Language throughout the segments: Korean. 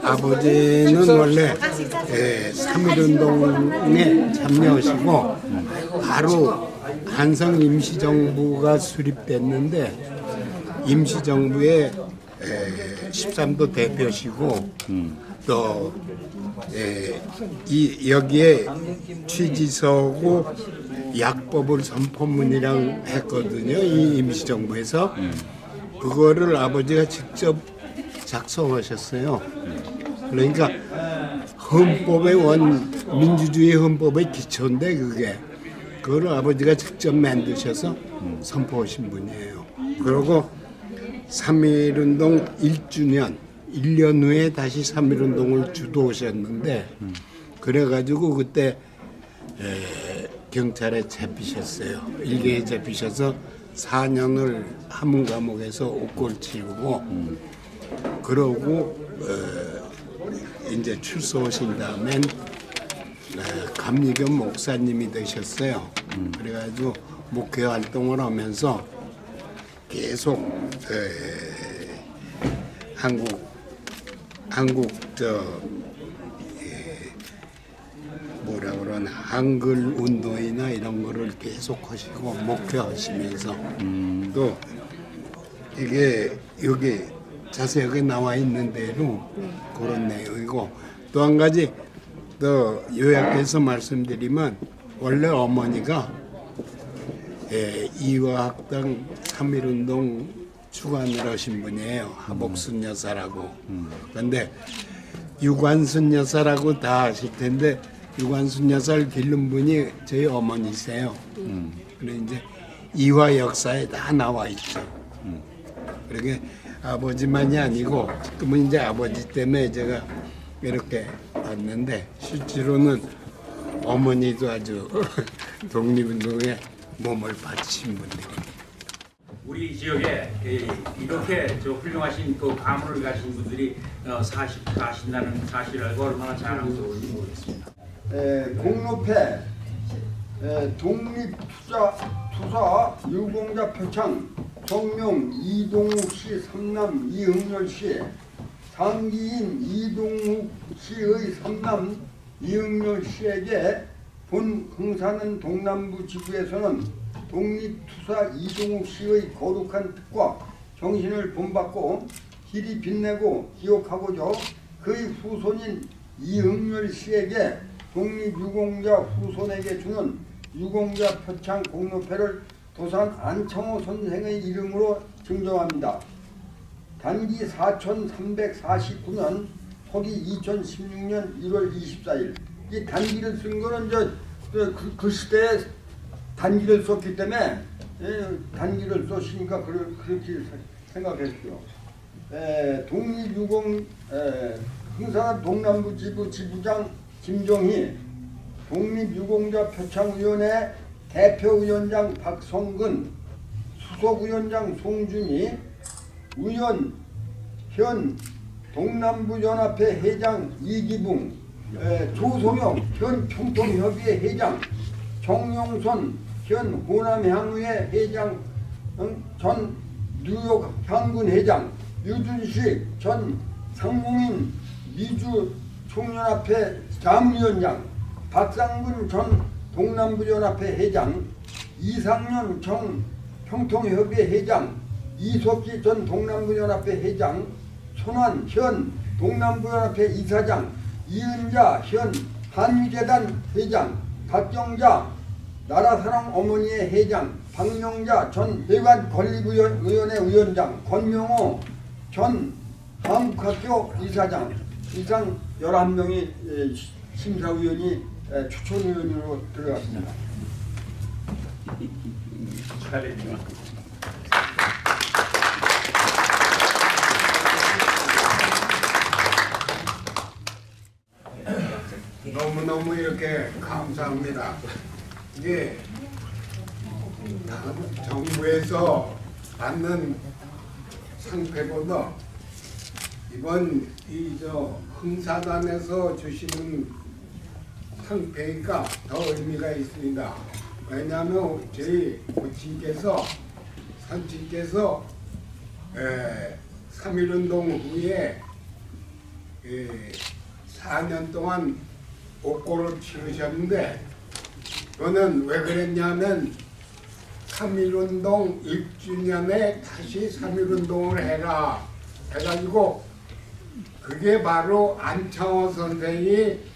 아버지는 원래 예, 3.1운동에 참여하시고 바로 한성 임시정부가 수립됐는데 임시정부의 에, 13도 대표시고 또 에, 이, 여기에 취지서고 약법을 선포문이랑 했거든요. 이 임시정부에서 그거를 아버지가 직접 작성하셨어요. 그러니까 헌법의 원 민주주의 헌법의 기초인데 그게 그걸 아버지가 직접 만드셔서 선포하신 분이에요. 그리고 3.1운동 1주년 1년 후에 다시 3.1운동을 주도하셨는데 그래가지고 그때 에, 경찰에 잡히셨어요. 일개에 잡히셔서 4년을 함흥 감옥에서 옥골 치우고 그러고 어, 이제 출소하신 다음엔 에, 감리교 목사님이 되셨어요. 그래가지고 목회 활동을 하면서 계속 에, 한국 한국 저 뭐라 그러나 한글 운동이나 이런 거를 계속 하시고 목표하시면서 또 이게 여기 자세하게 나와 있는 대로 그런 내용이고 또 한 가지 또 요약해서 말씀드리면 원래 어머니가 예, 이화학당 3.1운동 주관을 하신 분이에요. 하복순 여사라고. 그런데 유관순 여사라고 다 아실 텐데 유관순 여사를 기른 분이 저희 어머니세요. 그래 이제 이화 역사에 다 나와 있죠. 그러게 아버지만이 아니고 지금은 이제 아버지 때문에 제가 이렇게 왔는데 실제로는 어머니도 아주 독립운동에 몸을 바치신 분들입니다. 우리 지역에 이- 이렇게 저 훌륭하신 그 가문을 가신 분들이 어, 사실 사신다는 사실을 알고 얼마나 자랑스러운지 모르겠습니다. 에, 공로패 에, 독립투자 투사 유공자 표창 성명 이동욱 씨 삼남 이흥렬 씨 상기인 이동욱 씨의 삼남 이흥렬 씨에게 본 흥사는 동남부 지구에서는 독립투사 이동욱 씨의 거룩한 뜻과 정신을 본받고 길이 빛내고 기억하고자 그의 후손인 이흥렬 씨에게 독립유공자 후손에게 주는 유공자 표창 공로패를 도산 안창호 선생의 이름으로 증정합니다. 단기 4349년 허기 2016년 1월 24일 이 단기를 쓴 거는 저, 저 그, 그 시대에 단기를 썼기 때문에 예, 단기를 썼으니까 그러, 그렇게 생각했죠. 에, 독립유공 에, 흥사 동남부 지부 지부장 김종희 독립유공자 표창위원회 대표위원장 박성근 수석위원장 송준희 의원 현 동남부연합회 회장 이기붕 에, 조성영 현 평통협의회 회장 정용선 현 호남향후회 회장 응? 전 뉴욕 향군 회장 유준식 전 상공인 미주 총연합회 자문위원장 박상근 전 동남부연합회 회장 이상년 전 평통협의회 회장 이석기 전 동남부연합회 회장 손환 현 동남부연합회 이사장 이은자 현 한미재단 회장 박경자 나라사랑 어머니의 회장 박명자 전 대관 건립위원회 위원장 권명호 전 한국학교 이사장. 이상 11명이 예, 심사위원이 예, 추천위원으로 들어갔습니다. 축하드립니다. 너무너무 이렇게 감사합니다. 이게 다른 정부에서 받는 상패보다 이번 이 저 흥사단에서 주시는 상패가 더 의미가 있습니다. 왜냐하면 저희 고친께서 산친께서 3.1운동 후에 에, 예, 4년 동안 옥고를 치르셨는데 저는 왜 그랬냐면 3.1운동 1주년에 다시 3.1운동을 해라 해가지고 그게 바로 안창호 선생이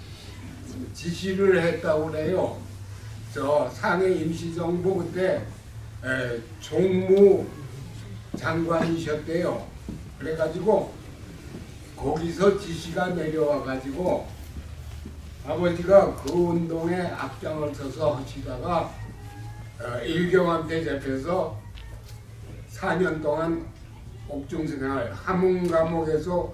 지시를 했다고 그래요. 저 상해 임시정부 그때 에, 종무 장관이셨대요. 그래가지고 거기서 지시가 내려와가지고 아버지가 그 운동에 앞장을 서서 하시다가 어, 일경한테 잡혀서 4년 동안 옥중 생활 함흥 감옥에서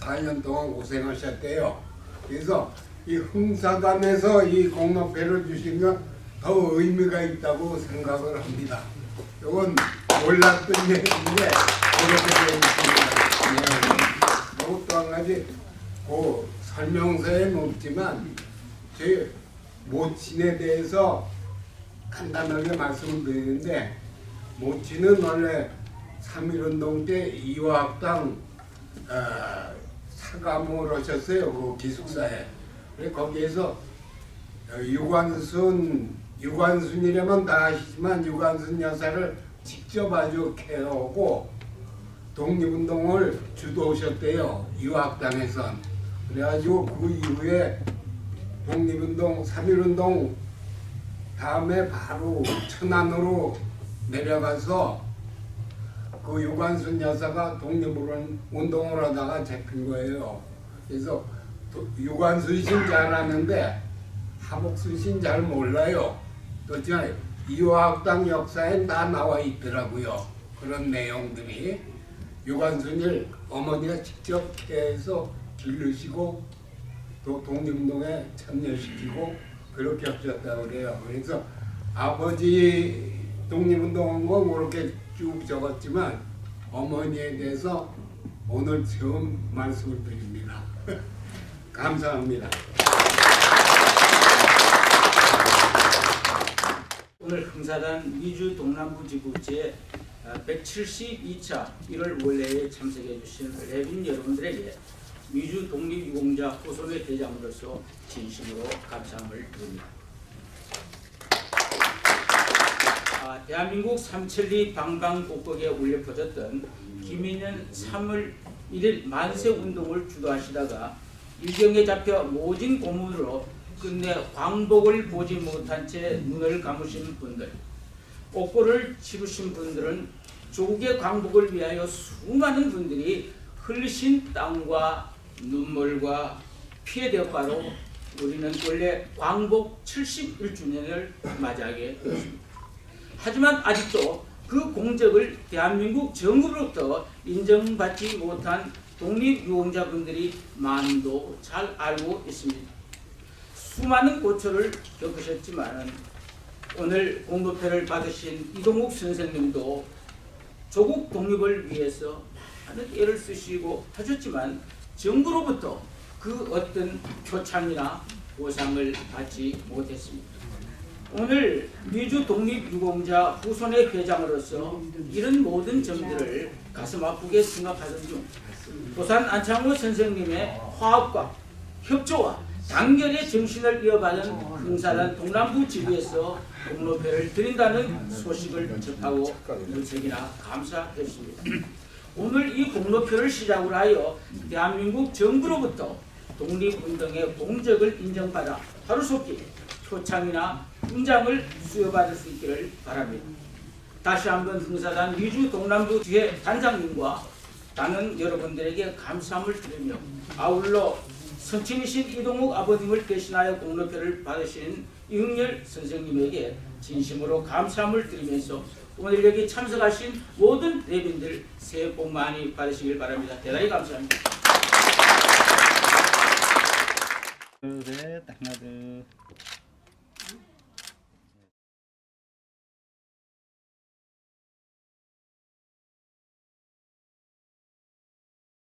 4년 동안 고생하셨대요. 그래서 이 흥사단에서 이 공로패를 주신 건 더 의미가 있다고 생각을 합니다. 이건 몰랐던 얘기인데 그렇게 되어 있습니다. 그리고 또한 가지 그 설명서에는 없지만 제 모친에 대해서 간단하게 말씀을 드리는데 모친은 원래 3.1운동 때 이화학당 어, 사감을 하셨어요. 그 기숙사에. 그래 거기에서 어, 유관순 유관순이라면 다 아시지만 유관순 여사를 직접 아주 케어하고 독립운동을 주도하셨대요. 유학당에선. 그래가지고 그 이후에 독립운동, 3.1운동 다음에 바로 천안으로 내려가서 그 유관순 여사가 독립운동을 하다가 잡힌 거예요. 그래서 도- 유관순 씨는 잘 아는데 하복순 씨는 잘 몰라요. 또 있잖아요. 이화학당 역사에 다 나와 있더라고요. 그런 내용들이. 유관순을 어머니가 직접 해서 기르시고 또 독립운동에 참여시키고 그렇게 하셨다고 그래요. 그래서 아버지 독립운동한 거 그렇게 쭉 적었지만 어머니에 대해서 오늘 처음 말씀을 드립니다. 감사합니다. 오늘 흥사단 미주 동남부 지구제 172차 1월 원래에 참석해 주신 레빈 여러분들에게 미주 독립유공자 후손의 대장으로서 진심으로 감사함을 드립니다. 아, 대한민국 삼천리 방방곡곡에 울려 퍼졌던 김인년 3월 1일 만세 운동을 주도하시다가 일경에 잡혀 모진 고문으로 끝내 광복을 보지 못한 채 눈을 감으신 분들, 옥고를 치르신 분들은 조국의 광복을 위하여 수많은 분들이 흘리신 땀과 눈물과 피해 대가로 우리는 원래 광복 71주년을 맞이하게 되었습니다. 하지만 아직도 그 공적을 대한민국 정부로부터 인정받지 못한 독립유공자분들이 많도 잘 알고 있습니다. 수많은 고초를 겪으셨지만 오늘 공로패를 받으신 이동욱 선생님도 조국 독립을 위해서 많은 애를 쓰시고 하셨지만 정부로부터 그 어떤 표창이나 보상을 받지 못했습니다. 오늘 미주 독립유공자 후손의 회장으로서 이런 모든 점들을 가슴 아프게 생각하던 중 부산 안창호 선생님의 화합과 협조와 단결의 정신을 이어받은 흥사단 동남부 지구에서 공로패를 드린다는 소식을 접하고 무척이나 감사했습니다. 오늘 이 공로표를 시작으로 하여 대한민국 정부로부터 독립운동의 공적을 인정받아 하루속히 표창이나 훈장을 수여받을 수 있기를 바랍니다. 다시 한번 흥사단 미주 동남부 주회 단장님과 다른 여러분들에게 감사함을 드리며 아울러 선친이신 이동욱 아버님을 대신하여 공로표를 받으신 이흥열 선생님에게 진심으로 감사함을 드리면서 오늘 여기 참석하신 모든 대빈들 새해 복 많이 받으시길 바랍니다. 대단히 감사합니다. 둘, 셋, 하나, 둘.